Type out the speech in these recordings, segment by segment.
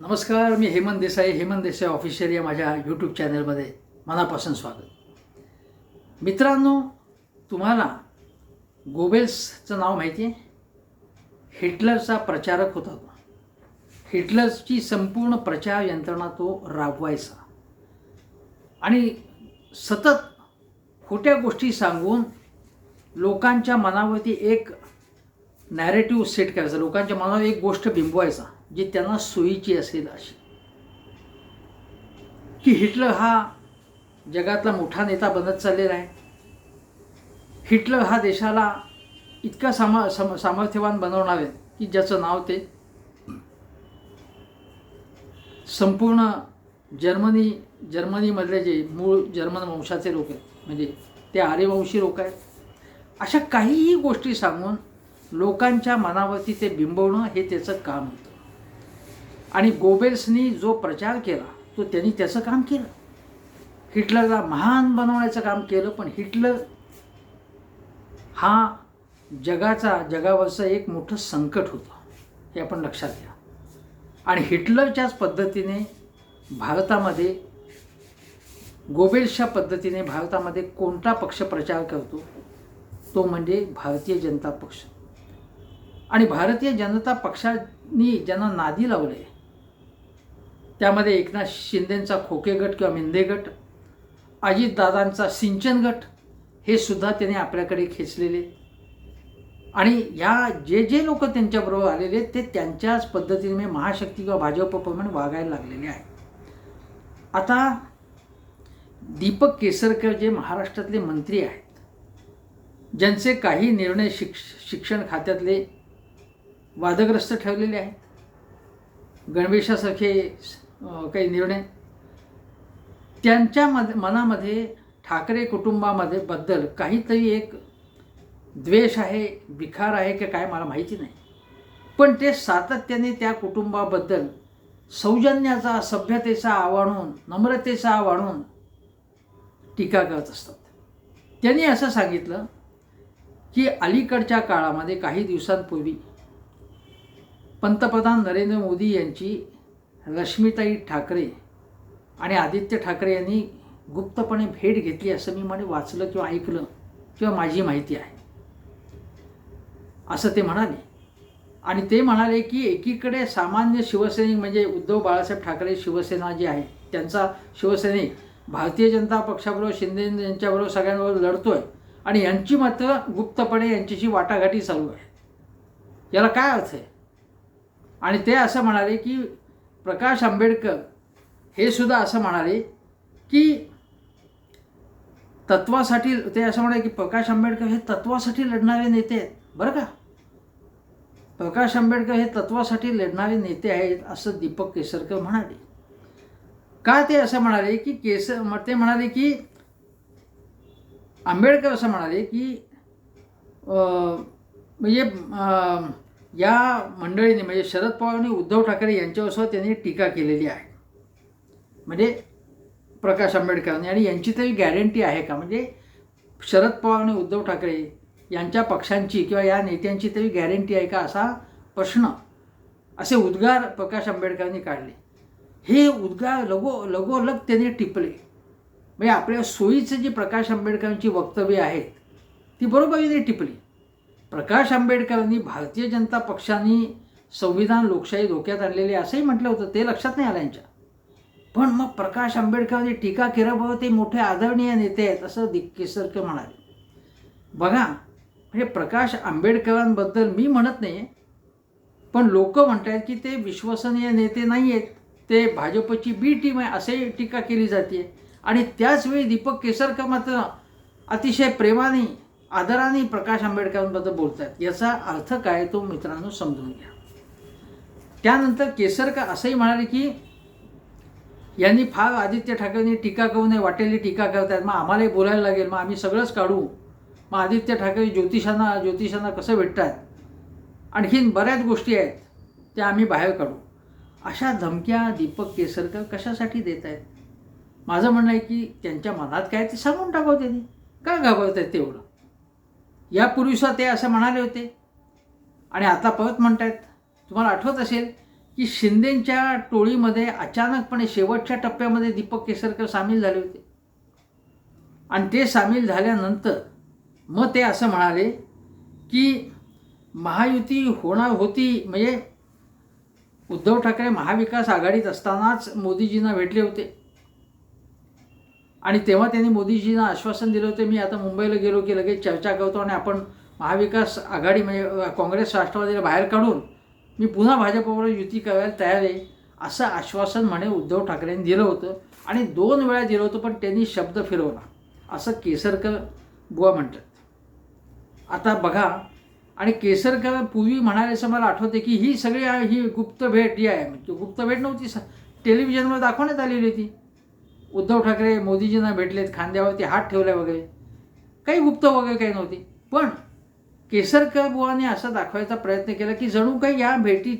नमस्कार मी हेमंत देसाई हेमंत देसाई ऑफिशियल या माझ्या यूट्यूब चॅनलमध्ये मनापासून स्वागत. मित्रांनो तुम्हाला गोबेल्सचं नाव माहिती आहे? हिटलरचा प्रचारक होता तो. हिटलरची संपूर्ण प्रचार यंत्रणा तो राबवायचा. आणि सतत खोट्या गोष्टी सांगून लोकांच्या मनावरती एक नॅरेटिव्ह सेट करायचा. लोकांच्या मनावर एक गोष्ट बिंबवायचा. जी त्यांना सोयीची असेल अशी. की हिटलर हा जगातला मोठा नेता बनत चाललेला आहे. हिटलर हा देशाला इतका सामा सम सामर्थ्यवान बनवणार आहे की ज्याचं नाव ते संपूर्ण जर्मनी जर्मनीमधले जे मूळ जर्मन वंशाचे लोक आहेत म्हणजे ते आर्यवंशी लोक आहेत. अशा काहीही गोष्टी सांगून लोकांच्या मनावरती ते बिंबवणं हे त्याचं काम होतं. आणि गोबेल्सनी जो प्रचार केला तो त्यांनी त्याचं काम केलं. हिटलरला महान बनवण्याचं काम केलं पण हिटलर हा जगाचा जगावरचं एक मोठं संकट होतं हे आपण लक्षात घ्या. आणि हिटलरच्याच पद्धतीने भारतामध्ये गोबेल्सच्या पद्धतीने भारतामध्ये कोणता पक्ष प्रचार करतो तो म्हणजे भारतीय जनता पक्ष. आणि भारतीय जनता पक्षांनी ज्यांना नादी लावले त्यामध्ये एकनाथ शिंदेंचा खोके गट किंवा मिंदे गट अजितदादांचा सिंचन गट हे सुद्धा त्याने आपल्याकडे खेचलेले. आणि या जे जे लोक त्यांच्याबरोबर आलेले आहेत ते त्यांच्याच पद्धतीने म्हणजे महाशक्ती किंवा भाजपप्रमाणे वागायला लागलेले आहेत आता दीपक केसरकर जे महाराष्ट्रातले मंत्री आहेत ज्यांचे काही निर्णय शिक्ष शिक्षण खात्यातले वादग्रस्त ठेवलेले आहेत गणवेशासारखे काही निर्णय. त्यांच्या मध मनामध्ये ठाकरे कुटुंबामध्ये बद्दल काहीतरी एक द्वेष आहे विखार आहे की काय मला माहिती नाही. पण ते सातत्याने त्या कुटुंबाबद्दल सौजन्याचा सभ्यतेचा आवाणून नम्रतेचा आवाणून टीका करत असतात. त्यांनी असं सांगितलं की अलीकडच्या काळामध्ये काही दिवसांपूर्वी पंतप्रधान नरेंद्र मोदी यांची रश्मिताई ठाकरे आणि आदित्य ठाकरे यांनी गुप्तपणे भेट घेतली असं मी म्हणे वाचलं किंवा ऐकलं किंवा माझी माहिती आहे. असं ते म्हणाले. आणि ते म्हणाले की एकीकडे सामान्य शिवसैनिक म्हणजे उद्धव बाळासाहेब ठाकरे शिवसेना जी आहे त्यांचा शिवसैनिक भारतीय जनता पक्षाबरोबर शिंदे यांच्याबरोबर सगळ्यांबरोबर आहे आणि यांची मात्र गुप्तपणे यांच्याशी वाटाघाटी चालू आहे. याला काय अर्थ आहे? आणि ते असं म्हणाले की प्रकाश आंबेडकर हे सुद्धा असं म्हणाले की तत्वासाठी ते असं म्हणाले की प्रकाश आंबेडकर हे तत्वासाठी लढणारे नेते आहेत. बरं का? प्रकाश आंबेडकर हे तत्वासाठी लढणारे नेते आहेत असं दीपक केसरकर म्हणाले. का ते असं म्हणाले की केसर ते म्हणाले की आंबेडकर असं म्हणाले की म्हणजे या मंडळीने म्हणजे शरद पवार आणि उद्धव ठाकरे यांच्यावर त्यांनी टीका केलेली आहे. म्हणजे प्रकाश आंबेडकरांनी आणि यांची तरी गॅरंटी आहे का? म्हणजे शरद पवार आणि उद्धव ठाकरे यांच्या पक्षांची किंवा या नेत्यांची तरी गॅरंटी आहे का असा प्रश्न असे उद्गार प्रकाश आंबेडकरांनी काढले. हे उद्गार लगो लगोलग त्याने टिपले. म्हणजे आपल्या सोयीचं जी प्रकाश आंबेडकरांची वक्तव्य आहेत ती बरोबरीने टिपली. प्रकाश आंबेडकरांनी भारतीय जनता पक्षाने संविधान लोकशाही धोक्यात आणलेली असंही म्हटलं होतं. ते लक्षात नाही आलं यांच्या. पण मग प्रकाश आंबेडकरांनी टीका केल्याबरोबर ते मोठे आदरणीय नेते आहेत असं दिक म्हणाले. बघा म्हणजे प्रकाश आंबेडकरांबद्दल मी म्हणत नाही पण लोक म्हणत आहेत की ते विश्वसनीय नेते नाही आहेत ते भाजपची बी टीम आहे असंही टीका केली जाते आणि त्याचवेळी दीपक केसरकर मात्र अतिशय प्रेमाने आदराने प्रकाश आंबेडकरांबद्दल बोलत आहेत याचा अर्थ काय तो मित्रांनो समजून घ्या. त्यानंतर केसरकर असंही म्हणाले की यांनी फार आदित्य ठाकरेंनी टीका करू नये वाटेली टीका करतात मग आम्हालाही बोलायला लागेल मग आम्ही सगळंच काढू. मग आदित्य ठाकरे ज्योतिषांना ज्योतिषांना कसं भेटतात? आणखीन बऱ्याच गोष्टी आहेत त्या आम्ही बाहेर काढू. अशा धमक्या दीपक केसरकर कशासाठी देत आहेत माझं म्हणणं आहे की त्यांच्या मनात काय ते सांगून टाकावं त्यांनी. का घाबरत आहेत तेवढं यापूर्वीसुद्धा ते असं म्हणाले होते. आणि आता परत म्हणतायत तुम्हाला आठवत असेल की शिंदेंच्या टोळीमध्ये अचानकपणे शेवटच्या टप्प्यामध्ये दीपक केसरकर सामील झाले होते. आणि ते सामील झाल्यानंतर मग ते असं म्हणाले की महायुती होणार होती म्हणजे उद्धव ठाकरे महाविकास आघाडीत असतानाच मोदीजींना भेटले होते. आणि तेव्हा त्यांनी मोदीजींना आश्वासन दिलं होतं मी आता मुंबईला गेलो की लगेच चर्चा करतो आणि आपण महाविकास आघाडी म्हणजे काँग्रेस राष्ट्रवादीला बाहेर काढून मी पुन्हा भाजपबरोबर युती करायला तयार आहे असं आश्वासन म्हणे उद्धव ठाकरेंनी दिलं होतं. आणि दोन वेळा दिलं होतं पण त्यांनी शब्द फिरवला. असं केसरकर बुवा म्हणतात. आता बघा आणि केसरकर पूर्वी म्हणाले असं मला आठवते की ही सगळी ही गुप्त भेट जी आहे म्हणजे गुप्त भेट नव्हती स टेलिव्हिजनवर दाखवण्यात आलेली होती. उद्धव ठाकरे मोदीजींना भेटलेत खांद्यावरती हात ठेवले वगैरे. काही गुप्त वगैरे काही नव्हती. पण केसरकर बुवाने असं दाखवायचा प्रयत्न केला की जणू काही या भेटी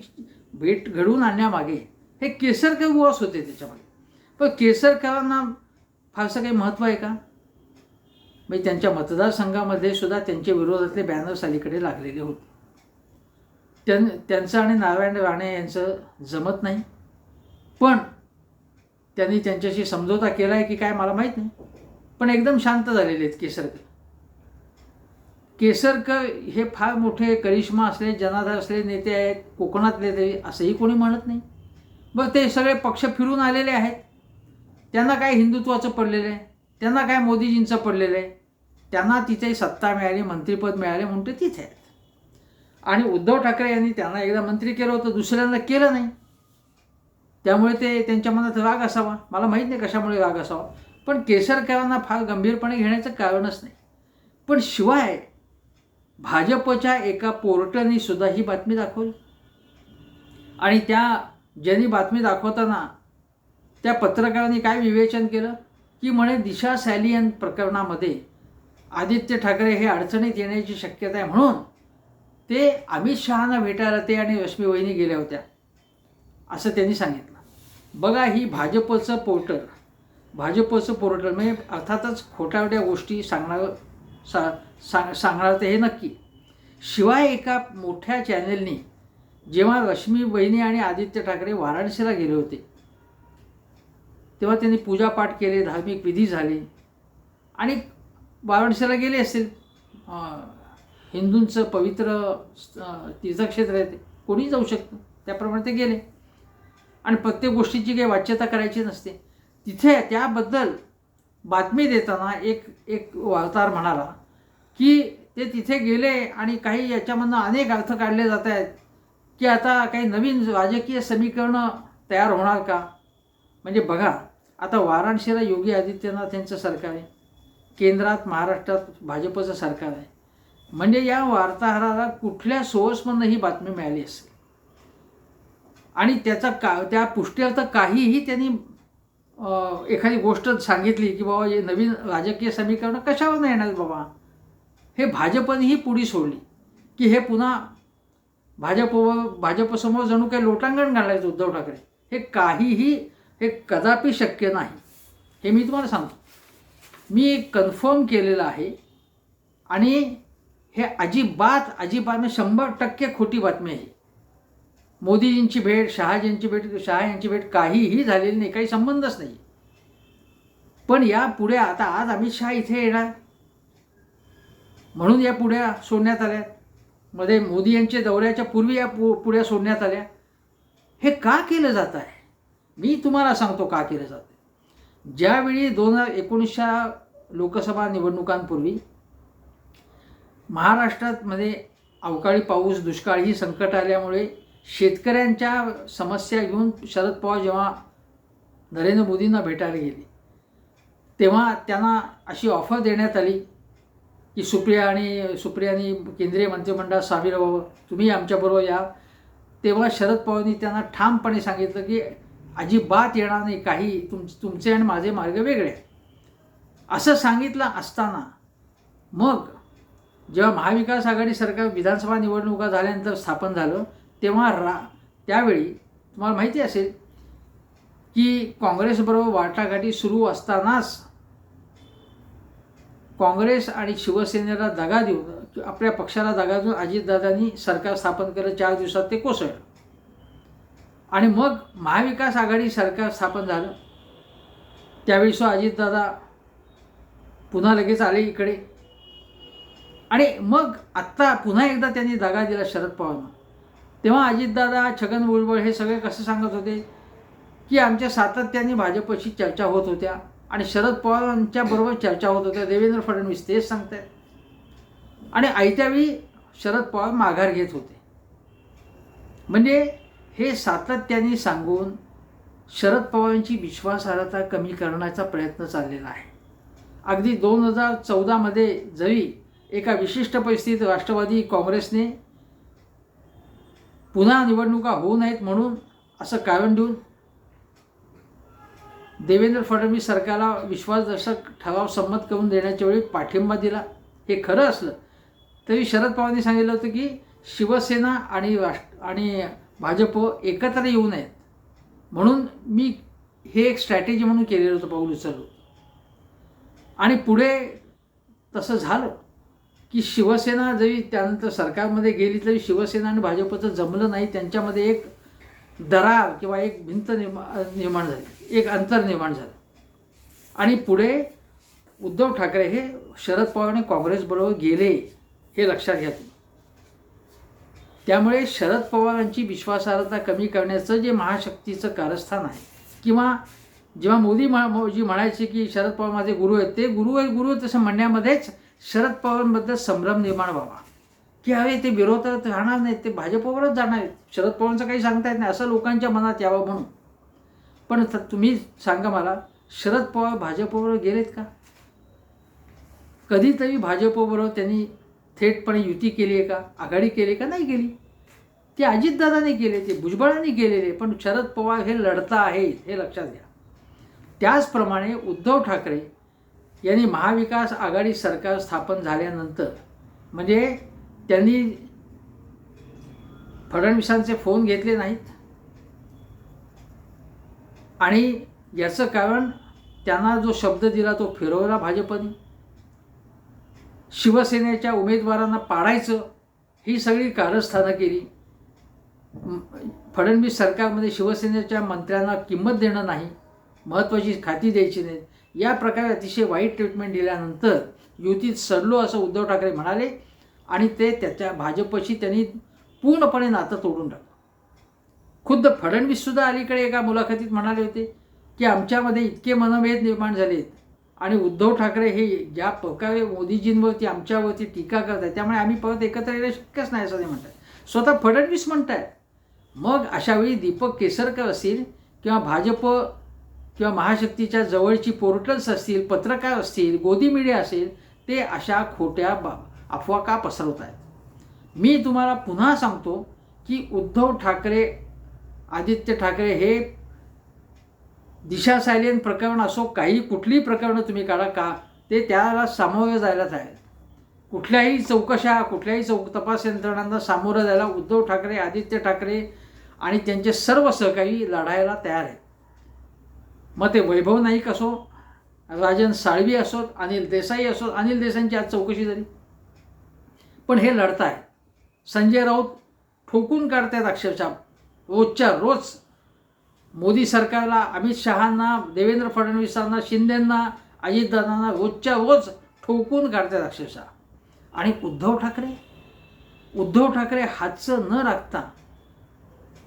भेट घडवून आणण्यामागे हे केसरकर बुवाच होते त्याच्यामध्ये पण केसरकरांना फारसं काही महत्त्व आहे का? म्हणजे त्यांच्या मतदारसंघामध्ये सुद्धा त्यांच्या विरोधातले बॅनर्स अलीकडे लागलेले होते. त्यां त्यांचं आणि नारायण राणे यांचं जमत नाही. पण त्यांनी त्यांच्याशी समझोता केला आहे की काय मला माहीत नाही. पण एकदम शांत झालेले आहेत केसरकर केसरकर हे फार मोठे करिश्मा असले जनाधार असले नेते आहेत कोकणातले ते असंही कोणी म्हणत नाही. बरं ते सगळे पक्ष फिरून आलेले आहेत. त्यांना काय हिंदुत्वाचं पडलेलं आहे? त्यांना काय मोदीजींचं पडलेलं आहे? त्यांना तिथे सत्ता मिळाली मंत्रिपद मिळाले म्हणून ते तिथे आहेत. आणि उद्धव ठाकरे यांनी त्यांना एकदा मंत्री केलं होतं दुसऱ्यांदा केलं नाही. त्यामुळे ते त्यांच्या मनात राग असावा. मला माहीत नाही कशामुळे राग असावा. पण केसरकरांना फार गंभीरपणे घेण्याचं कारणच नाही. पण शिवाय भाजपच्या एका पोर्टलनी सुद्धा ही बातमी दाखवली. आणि त्या ज्यांनी बातमी दाखवताना त्या पत्रकारांनी काय विवेचन केलं? की म्हणे दिशा सॅलियन प्रकरणामध्ये आदित्य ठाकरे हे अडचणीत येण्याची शक्यता आहे म्हणून ते अमित शहाना भेटायला ते आणि रश्मी वहिनी गेल्या होत्या. असं त्यांनी सांगितलं. बघा ही भाजपचं पोर्टल. भाजपचं पोर्टल म्हणजे अर्थातच खोट्यावट्या गोष्टी सांगणार सा सांग सांगणार ते हे नक्की. शिवाय एका मोठ्या चॅनेलनी जेव्हा रश्मी बहिणी आणि आदित्य ठाकरे वाराणसीला गेले होते तेव्हा त्यांनी पूजापाठ केले धार्मिक विधी झाले. आणि वाराणसीला गेले असतील. हिंदूंचं पवित्र तीर्थक्षेत्र आहे ते. कोणी जाऊ शकतं. त्याप्रमाणे ते गेले. आणि प्रत्येक गोष्टीची काही वाच्यता करायची नसते तिथे त्याबद्दल बातमी देताना एक एक वार्ताहर म्हणाला की ते तिथे गेले आणि काही याच्यामधनं अनेक अर्थ काढले जात आहेत की आता काही नवीन राजकीय समीकरणं तयार होणार का? म्हणजे बघा आता वाराणसीला योगी आदित्यनाथ यांचं सरकार आहे. केंद्रात महाराष्ट्रात भाजपचं सरकार आहे. म्हणजे या वार्ताहराला कुठल्या सोर्समधनं ही बातमी मिळाली असेल? आणि त्याचा का त्या पुष्ट्यार्थ काहीही त्यांनी एखादी गोष्ट सांगितली की बाबा हे नवीन राजकीय समीकरणं कशावर नाही येणार बाबा? हे भाजपने ही पुढी सोडली. की हे पुन्हा भाजपवर भाजपसमोर जणू काही लोटांगण घालायचं उद्धव ठाकरे. हे काहीही हे कदापि शक्य नाही. हे मी तुम्हाला सांगतो. मी कन्फर्म केलेलं आहे. आणि हे अजिबात अजिबात शंभर टक्के खोटी बातमी आहे. मोदीजींची भेट शहाजींची भेट शहा यांची भेट काहीही झालेली नाही काही संबंधच नाही. पण या पुढे आता आज अमित शहा इथे येणार. म्हणून या पुढ्या सोडण्यात आल्या. मध्ये मोदी यांच्या दौऱ्याच्या पूर्वी या पु पुढ्या सोडण्यात आल्या. हे का केलं जात आहे? मी तुम्हाला सांगतो का केलं जातं ज्यावेळी दोन हजार एकोणीसच्या लोकसभा निवडणुकांपूर्वी महाराष्ट्रात मध्ये अवकाळी पाऊस दुष्काळ ही संकट आल्यामुळे शेतकऱ्यांच्या समस्या घेऊन शरद पवार जेव्हा नरेंद्र मोदींना भेटायला गेले तेव्हा त्यांना अशी ऑफर देण्यात आली की सुप्रिया आणि सुप्रियानी केंद्रीय मंत्रिमंडळात सामील व्हावं तुम्ही आमच्याबरोबर या. तेव्हा शरद पवारांनी त्यांना ठामपणे सांगितलं की अजिबात येणार नाही काही तुम तुमचे आणि माझे मार्ग वेगळे. असं सांगितलं असताना मग जेव्हा महाविकास आघाडी सरकार विधानसभा निवडणुका झाल्यानंतर स्थापन झालं तेव्हा रा त्यावेळी तुम्हाला माहिती असेल की काँग्रेसबरोबर वाटाघाटी सुरू असतानाच काँग्रेस आणि शिवसेनेला दगा देऊन आपल्या पक्षाला दगा देऊन अजितदादांनी सरकार स्थापन केलं चार दिवसात ते कोसळलं. आणि मग महाविकास आघाडी सरकार स्थापन झालं. त्यावेळी सो अजितदादा पुन्हा लगेच आले इकडे. आणि मग आत्ता पुन्हा एकदा त्यांनी दगा दिला शरद पवारांना. तेव्हा अजितदादा छगन भुजबळ हे सगळे कसं सांगत होते की आमच्या सातत्याने भाजपशी चर्चा होत होत्या आणि शरद पवारांच्या बरोबर चर्चा होत होत्या. देवेंद्र फडणवीस तेच सांगत आहेत आणि आयत्यावेळी शरद पवार माघार घेत होते. म्हणजे हे सातत्याने सांगून शरद पवारांची विश्वासार्हता कमी करण्याचा प्रयत्न चाललेला आहे. अगदी दोन हजार चौदामध्ये जरी एका विशिष्ट परिस्थितीत राष्ट्रवादी काँग्रेसने पुन्हा निवडणुका होऊ नयेत म्हणून असं कारण देऊन देवेंद्र फडणवीस सरकारला विश्वासदर्शक ठराव संमत करून देण्याच्या वेळी पाठिंबा दिला. हे खरं असलं तरी शरद पवारांनी सांगितलं होतं की शिवसेना आणि राष्ट्र आणि भाजप एकत्र येऊ नयेत. म्हणून मी हे एक स्ट्रॅटेजी म्हणून केलेलं होतं पाऊल उचललं. आणि पुढे तसं झालं. की शिवसेना जरी त्यानंतर सरकारमध्ये गेली तरी शिवसेना आणि भाजपचं जमलं नाही त्यांच्यामध्ये एक दरार किंवा एक भिंत निर्मा निर्माण झाली एक अंतर निर्माण झालं. आणि पुढे उद्धव ठाकरे हे शरद पवार आणि काँग्रेसबरोबर गेले हे लक्षात घ्या तुम्ही. त्यामुळे शरद पवारांची विश्वासार्हता कमी करण्याचं जे महाशक्तीचं कारस्थान आहे किंवा जेव्हा मोदी म्ह जी म्हणायचे की शरद पवार माझे गुरु आहेत ते गुरु आहेत गुरु आहेत तसं म्हणण्यामध्येच शरद पवारांबद्दल संभ्रम निर्माण व्हावा. की अरे ते विरोधात राहणार नाहीत ते भाजपवरच जाणार आहेत. शरद पवारांचं काही सांगता येत नाही असं लोकांच्या मनात यावं म्हणून. पण तुम्ही सांगा मला शरद पवार भाजपवर गेलेत का? कधीतरी भाजपबरोबर त्यांनी थेटपणे युती केली आहे का? आघाडी केली का? नाही केली. ते अजितदादाने केले ते भुजबळांनी केलेले पण शरद पवार हे लढता आहेत हे लक्षात घ्या. त्याचप्रमाणे उद्धव ठाकरे यांनी महाविकास आघाडी सरकार स्थापन झाल्यानंतर म्हणजे त्यांनी फडणवीसांचे फोन घेतले नाहीत. आणि याचं कारण त्यांना जो शब्द दिला तो फिरवला भाजपने. शिवसेनेच्या उमेदवारांना पाडायचं ही सगळी कारस्थानं केली. फडणवीस सरकारमध्ये शिवसेनेच्या मंत्र्यांना किंमत देणं नाही महत्त्वाची खाती द्यायची नाहीत. या प्रकारे अतिशय वाईट ट्रीटमेंट दिल्यानंतर युतीत सरलो असं उद्धव ठाकरे म्हणाले आणि ते त्याच्या भाजपशी त्यांनी पूर्णपणे नातं तोडून टाकलं. खुद्द फडणवीससुद्धा अलीकडे एका मुलाखतीत म्हणाले होते की आमच्यामध्ये इतके मनभेद निर्माण झालेत आणि उद्धव ठाकरे हे ज्या प्रकारे मोदीजींवरती आमच्यावरती टीका करत आहेत त्यामुळे आम्ही परत एकत्र येणं शक्यच नाही असं ते म्हणतात. स्वतः फडणवीस म्हणत आहेत मग अशावेळी दीपक केसरकर असतील किंवा भाजप किंवा महाशक्तीच्या जवळची पोर्टल्स असतील पत्रकार असतील गोदी मीडिया असेल ते अशा खोट्या बा अफवा का पसरवत आहेत मी तुम्हाला पुन्हा सांगतो की उद्धव ठाकरे आदित्य ठाकरे हे दिशा सायलेन प्रकरण असो काही कुठलीही प्रकरणं तुम्ही काढा का ते त्याला सामोरं जायलाच आहेत. कुठल्याही चौकशा कुठल्याही चौक तपास यंत्रणांना सामोरं जायला उद्धव ठाकरे आदित्य ठाकरे आणि त्यांचे सर्व सहकारी लढायला तयार आहेत मग ते वैभव नाईक असो राजन साळवी असोत अनिल देसाई असोत अनिल देसाईंची आज चौकशी झाली. पण हे लढताय. संजय राऊत ठोकून काढतायत अक्षरशः. रोजच्या रोज मोदी सरकारला अमित शहांना देवेंद्र फडणवीसांना शिंदेंना अजितदादांना रोजच्या रोज ठोकून काढतात अक्षरशः. आणि उद्धव ठाकरे? उद्धव ठाकरे हातचं न राखता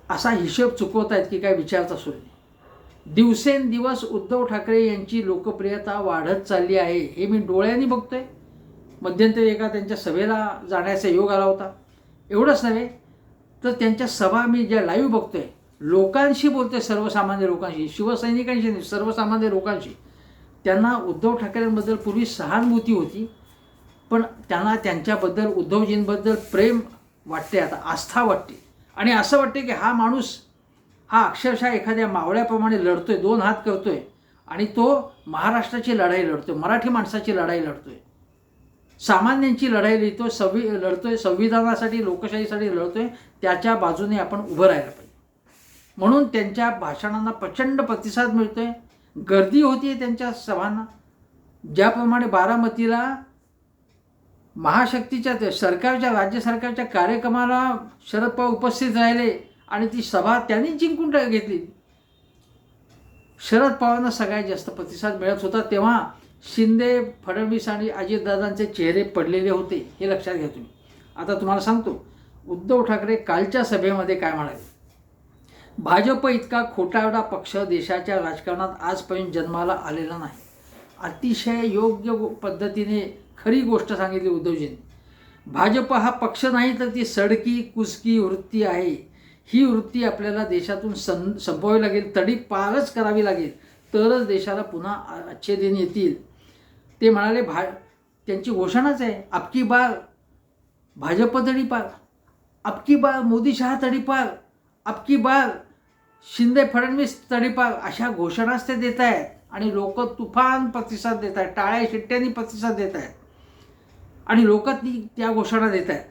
असा हिशोब चुकवत आहेत की काय विचारता असू नाही. दिवसेंदिवस उद्धव ठाकरे यांची लोकप्रियता वाढत चालली आहे हे मी डोळ्यांनी बघतोय. मध्यंतरी एका त्यांच्या सभेला जाण्याचा योग आला होता. एवढंच नव्हे तर त्यांच्या सभा मी ज्या लाईव्ह बघतोय लोकांशी बोलते सर्वसामान्य लोकांशी शिवसैनिकांशी नाही सर्वसामान्य लोकांशी त्यांना उद्धव ठाकरेंबद्दल पूर्वी सहानुभूती होती पण त्यांना त्यांच्याबद्दल उद्धवजींबद्दल प्रेम वाटते आता आस्था वाटते. आणि असं वाटते की हा माणूस हा अक्षरशः एखाद्या मावळ्याप्रमाणे लढतोय दोन हात करतोय आणि तो महाराष्ट्राची लढाई लढतोय मराठी माणसाची लढाई लढतोय. सामान्यांची लढाई लिहितोय संवि लढतोय संविधानासाठी लोकशाहीसाठी लढतोय त्याच्या बाजूने आपण उभं राहायला पाहिजे. म्हणून त्यांच्या भाषणांना प्रचंड प्रतिसाद मिळतोय. गर्दी होती त्यांच्या सभांना. ज्याप्रमाणे बारामतीला महाशक्तीच्या सरकारच्या राज्य सरकारच्या कार्यक्रमाला शरद पवार उपस्थित राहिले आणि ती सभा त्यांनी जिंकून घेतली. शरद पवारांना सगळ्यात जास्त प्रतिसाद मिळत होता तेव्हा शिंदे फडणवीस आणि अजितदादांचे चेहरे पडलेले होते हे लक्षात घ्या तुम्ही. आता तुम्हाला सांगतो उद्धव ठाकरे कालच्या सभेमध्ये काय म्हणाले? भाजप इतका खोटावडा पक्ष देशाच्या राजकारणात आजपर्यंत जन्माला आलेला नाही. अतिशय योग्य पद्धतीने खरी गोष्ट सांगितली उद्धवजींनी. भाजप हा पक्ष नाही तर ती सडकी कुसकी वृत्ती आहे. ही वृत्ती आपल्याला देशातून सं संपवावी लागेल तडी पारच करावी लागेल तरच देशाला पुन्हा आ- अच्छे दिन येतील. ते म्हणाले भा त्यांची घोषणाच आहे आपकी बार भाजप तडीपार आपकी बार मोदी शहा तडीपार आपकी बार शिंदे फडणवीस तडीपार अशा घोषणाच ते देत आहेत. आणि लोक तुफान प्रतिसाद देत आहेत टाळ्या शिट्ट्यांनी प्रतिसाद देत आहेत. आणि लोक ती त्या घोषणा देत आहेत.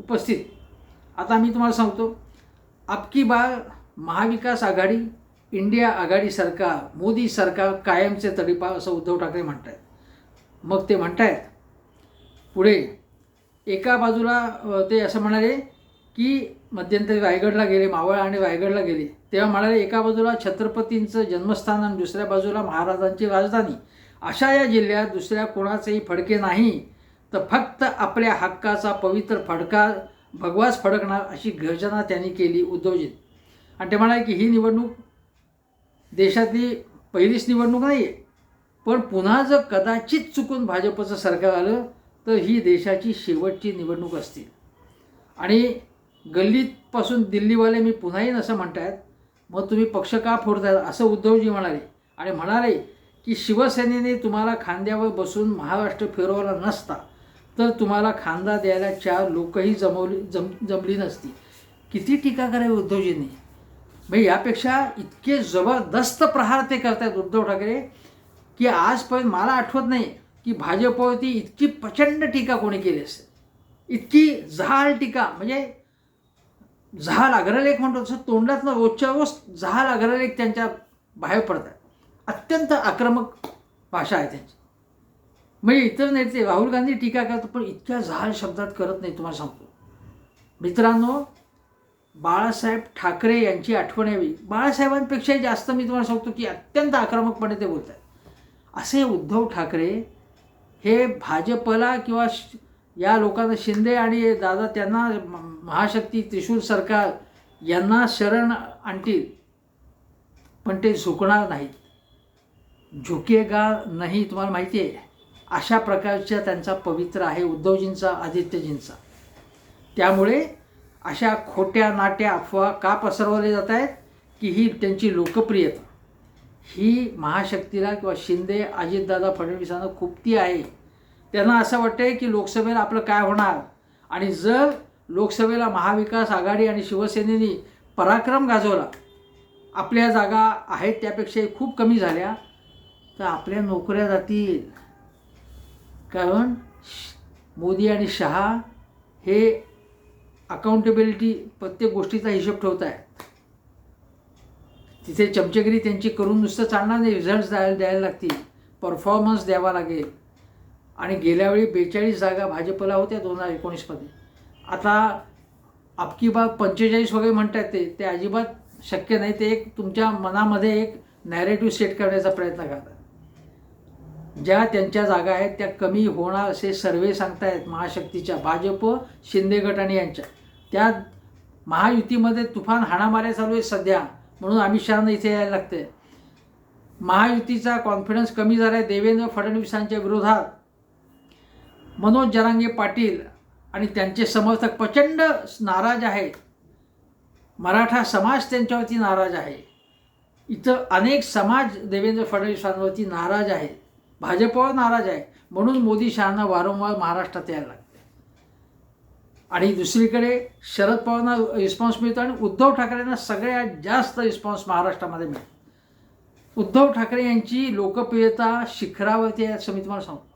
उपस्थित. आता मी तुम्हाला सांगतो आपकी बार महाविकास आघाडी इंडिया आघाडी सरकार मोदी सरकार कायमचे तडीपार असं उद्धव ठाकरे म्हणत आहेत मग ते म्हणत आहेत पुढे एका बाजूला ते असं म्हणाले की मध्यंतरी रायगडला गेले मावळ आणि रायगडला गेले तेव्हा म्हणाले एका बाजूला छत्रपतींचं जन्मस्थान आणि दुसऱ्या बाजूला महाराजांची राजधानी. अशा या जिल्ह्यात दुसऱ्या कोणाचेही फडके नाही तर फक्त आपल्या हक्काचा पवित्र फडका भगवास फडकणार अशी गर्जना त्यांनी केली उद्धवजीत. आणि ते म्हणाले की ही निवडणूक देशातली पहिलीच निवडणूक नाही आहे पण पुन्हा जर कदाचित चुकून भाजपचं सरकार आलं तर ही देशाची शेवटची निवडणूक असते आणि गल्लीतपासून दिल्लीवाले मी पुन्हा येईन असं म्हणतायत मग तुम्ही पक्ष का फोडतायत असं उद्धवजी म्हणाले. आणि म्हणाले की शिवसेनेने तुम्हाला खांद्यावर बसून महाराष्ट्र फिरवला नसता. तर तुम्हाला खांदा द्यायला चार लोकही जमवली जम जमली नसती. किती टीका करावी उद्धवजींनी? म्हणजे यापेक्षा इतके जबरदस्त प्रहार ते करतायत उद्धव ठाकरे की आजपर्यंत मला आठवत नाही की भाजपवरती इतकी प्रचंड टीका कोणी केली असेल. इतकी जहाल टीका म्हणजे जहाल अग्रलेख म्हणतो तसं तोंडातनं रोजच्या रोज जहाल अग्रलेख त्यांच्या बाहेर पडतात. अत्यंत आक्रमक भाषा आहे त्यांची. म्हणजे इतर नेते राहुल गांधी टीका करतात पण इतक्या जहाल शब्दात करत नाही तुम्हाला सांगतो. मित्रांनो बाळासाहेब ठाकरे यांची आठवण यावी. बाळासाहेबांपेक्षाही जास्त मी तुम्हाला सांगतो की अत्यंत आक्रमकपणे ते बोलत आहेत असे उद्धव ठाकरे हे भाजपला किंवा श- या लोकांना शिंदे आणि दादा त्यांना महाशक्ती त्रिशूल सरकार यांना शरण आणतील पण ते झुकणार नाहीत. झुकेगा नाही तुम्हाला माहिती आहे. अशा प्रकारचा त्यांचा पवित्र आहे उद्धवजींचा आदित्यजींचा. त्यामुळे अशा खोट्या नाट्या अफवा का पसरवले जात आहेत? की ही त्यांची लोकप्रियता. ही महाशक्तीला किंवा शिंदे अजितदादा फडणवीसांना खूप ती आहे. त्यांना असं वाटतंय की लोकसभेला आपलं काय होणार? आणि जर लोकसभेला महाविकास आघाडी आणि शिवसेनेने पराक्रम गाजवला आपल्या जागा आहेत त्यापेक्षाही खूप कमी झाल्या तर आपल्या नोकऱ्या जातील. कारण श- मोदी आणि शहा हे अकाउंटेबिलिटी प्रत्येक गोष्टीचा हिशोब ठेवत आहेत. तिथे चमचेगिरी त्यांची करून नुसतं चालणार नाही रिझल्ट द्यायला द्यायला लागतील परफॉर्मन्स द्यावा लागेल. आणि गेल्यावेळी बेचाळीस जागा भाजपला होत्या दोन हजार एकोणीसमध्ये आता आपकी बाग पंचेचाळीस वगैरे म्हणतात ते ते अजिबात शक्य नाही. ते एक तुमच्या मनामध्ये एक नॅरेटिव्ह सेट करण्याचा प्रयत्न करतात. ज्या त्यांच्या जागा आहेत त्या कमी होणार असे सर्वे सांगतायत महाशक्तीच्या. भाजप शिंदे गट आणि यांच्या. त्या महायुतीमध्ये तुफान हाणामाऱ्या चालू आहे सध्या म्हणून अमित शहाना इथे यायला लागते महायुतीचा कॉन्फिडन्स कमी झाला आहे देवेंद्र फडणवीसांच्या विरोधात. मनोज जरांगे पाटील आणि त्यांचे समर्थक प्रचंड नाराज आहेत. मराठा समाज त्यांच्यावरती नाराज आहे. इथं अनेक समाज देवेंद्र फडणवीसांवरती नाराज आहेत. भाजपवर नाराज आहे. म्हणून मोदी शहांना वारंवार महाराष्ट्रात यायला लागते आणि दुसरीकडे शरद पवारांना रिस्पॉन्स मिळतो आणि उद्धव ठाकरेंना सगळ्यात जास्त रिस्पॉन्स महाराष्ट्रामध्ये मिळतो. उद्धव ठाकरे यांची लोकप्रियता शिखरावरती आहे असं मी तुम्हाला सांगतो.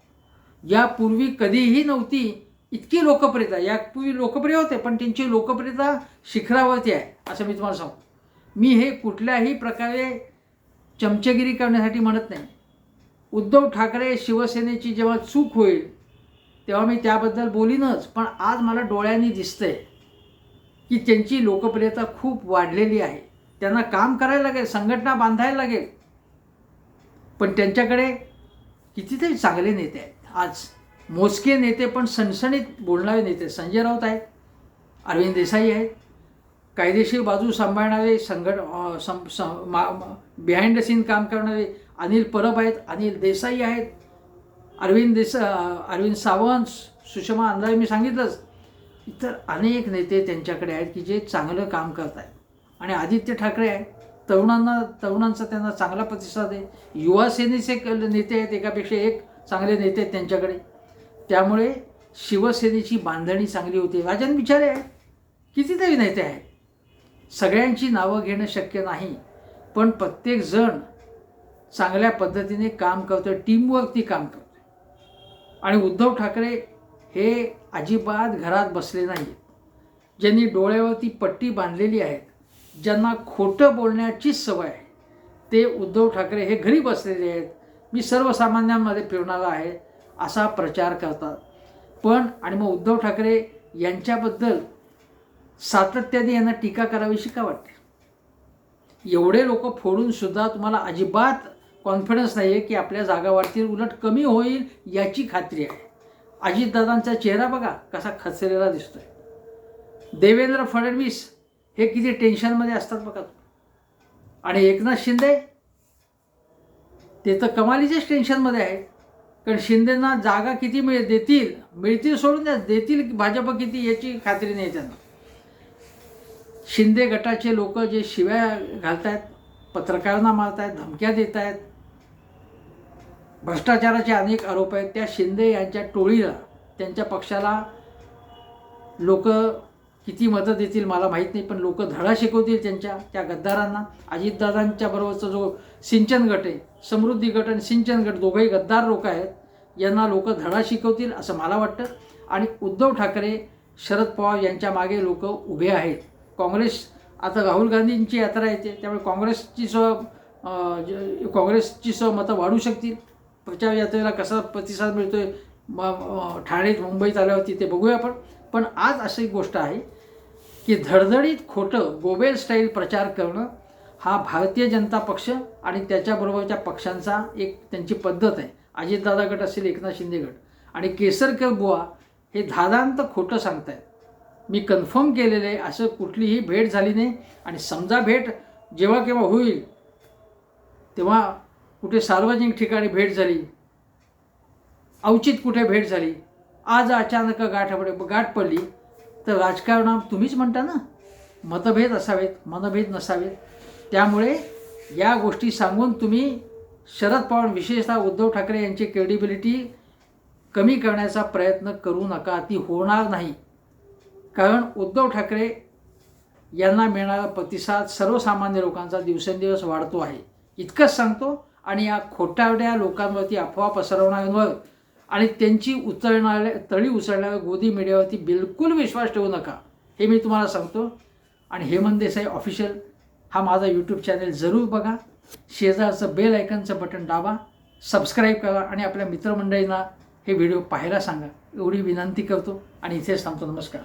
यापूर्वी कधीही नव्हती इतकी लोकप्रियता. यापूर्वी लोकप्रिय होते पण त्यांची लोकप्रियता शिखरावरती आहे असं मी तुम्हाला सांगतो. मी हे कुठल्याही प्रकारे चमचेगिरी करण्यासाठी म्हणत नाही. उद्धव ठाकरे शिवसेनेची जेव्हा चूक होईल तेव्हा मी त्याबद्दल बोलीनच पण आज मला डोळ्यांनी दिसतंय की त्यांची लोकप्रियता खूप वाढलेली आहे. त्यांना काम करायला लागेल संघटना बांधायला लागेल पण त्यांच्याकडे कितीतरी चांगले नेते आहेत. आज मोजके नेते पण सणसणीत बोलणारे नेते संजय राऊत आहेत अरविंद देसाई आहेत कायदेशीर बाजू सांभाळणारे संघट अं, सं सं मा बिहाइंड द सीन काम करणारे अनिल परब आहेत अनिल देसाई आहेत अरविंद देसा अरविंद सावंत सुषमा अंधारे मी सांगितलंच. इतर अनेक नेते त्यांच्याकडे आहेत की जे चांगलं काम करत आहेत. आणि आदित्य ठाकरे आहे तरुणांना तरुणांचा त्यांना चांगला प्रतिसाद आहे. युवा सेनेचे क- नेते आहेत एकापेक्षा एक चांगले नेते आहेत त्यांच्याकडे. त्यामुळे शिवसेनेची बांधणी चांगली होती. राजन विचारे आहे कितीतरी नेते आहेत. सगळ्यांची नावं घेणं शक्य नाही. पण प्रत्येकजण चांगल्या पद्धतीने काम करतो टीमवरती काम करते आणि उद्धव ठाकरे हे अजिबात घरात बसले नाहीत ज्यांनी डोळ्यावरती पट्टी बांधलेली आहे ज्यांना खोटं बोलण्याची सवय आहे ते उद्धव ठाकरे हे घरी बसलेले आहेत. मी सर्वसामान्यांमध्ये फिरणारा आहे असा प्रचार करतात. पण आणि मग उद्धव ठाकरे यांच्याबद्दल सातत्याने यांना टीका करावीशी का वाटते? एवढे लोक फोडूनसुद्धा तुम्हाला अजिबात कॉन्फिडन्स नाही आहे की आपल्या जागा वाढतील उलट कमी होईल याची खात्री आहे. अजितदादांचा चेहरा बघा कसा खचलेला आहे देवेंद्र फडणवीस हे किती टेन्शनमध्ये असतात बघा. आणि एकनाथ शिंदे? ते तर कमालीच्याच टेन्शनमध्ये आहे कारण शिंदेना जागा किती मिळ देतील मिळतील सोडून द्या देतील भाजप किती याची खात्री नाही त्यांना. शिंदे गटाचे लोक जे शिव्या घालत आहेत पत्रकारांना मारत आहेत धमक्या देत आहेत भ्रष्टाचाराचे अनेक आरोप आहेत. त्या शिंदे यांच्या टोळीला त्यांच्या पक्षाला लोक किती मदत देतील मला माहीत नाही पण लोक धडा शिकवतील त्यांच्या त्या गद्दारांना. अजितदादांच्या बरोबरचा जो सिंचन गट आहे समृद्धी गट आणि सिंचन गट दोघंही गद्दार लोक आहेत. यांना लोक धडा शिकवतील असं मला वाटतं. आणि उद्धव ठाकरे शरद पवार यांच्या मागे लोक उभे आहेत. काँग्रेस आता राहुल गांधींची यात्रा येते त्यामुळे काँग्रेसची स ज- काँग्रेसची स मतं वाढू शकतील. प्रचार यात्रेला कसा प्रतिसाद मिळतोय? आहे ठाणेत मुंबईत आल्यावरती ते बघूया आपण. पण आज अशी गोष्ट आहे की धडधडीत खोटं गोबेल स्टाईल प्रचार करणं हा भारतीय जनता पक्ष आणि त्याच्याबरोबरच्या पक्षांचा एक त्यांची पद्धत आहे. अजितदादा गट असेल एकनाथ शिंदे गट आणि केसरकर बुवा हे धादांत खोटं सांगतायत. मी कन्फर्म केलेलं आहे असं कुठलीही भेट झाली नाही. आणि समजा भेट जेव्हा केव्हा होईल तेव्हा कुठे सार्वजनिक ठिकाणी भेट झाली अवचित कुठे भेट झाली आज अचानक गाठ गाठ पडली तर राजकारणात तुम्हीच म्हणता ना? मतभेद असावेत मनभेद नसावेत. त्यामुळे या गोष्टी सांगून तुम्ही शरद पवार विशेषतः उद्धव ठाकरे यांची क्रेडिबिलिटी कमी करण्याचा प्रयत्न करू नका. ती होणार नाही. कारण उद्धव ठाकरे यांना मिळणारा प्रतिसाद सर्वसामान्य लोकांचा दिवसेंदिवस वाढतो आहे. इतकंच सांगतो आणि या खोटारड्या लोकांवरती अफवा पसरवणाऱ्यांवर आणि त्यांची उचलणाऱ्या तळी उचलणाऱ्या गोदी मीडियावरती बिलकुल विश्वास ठेवू नका. हे मी तुम्हाला सांगतो. आणि हेमंत देसाई ऑफिशियल हा माझा यूट्यूब चॅनल जरूर बघा. शेजारचं बेल आयकनचं बटन दाबा. सबस्क्राईब करा आणि आपल्या मित्रमंडळींना हे व्हिडिओ पाहायला सांगा. एवढी विनंती करतो आणि इथेच थांबतो. नमस्कार.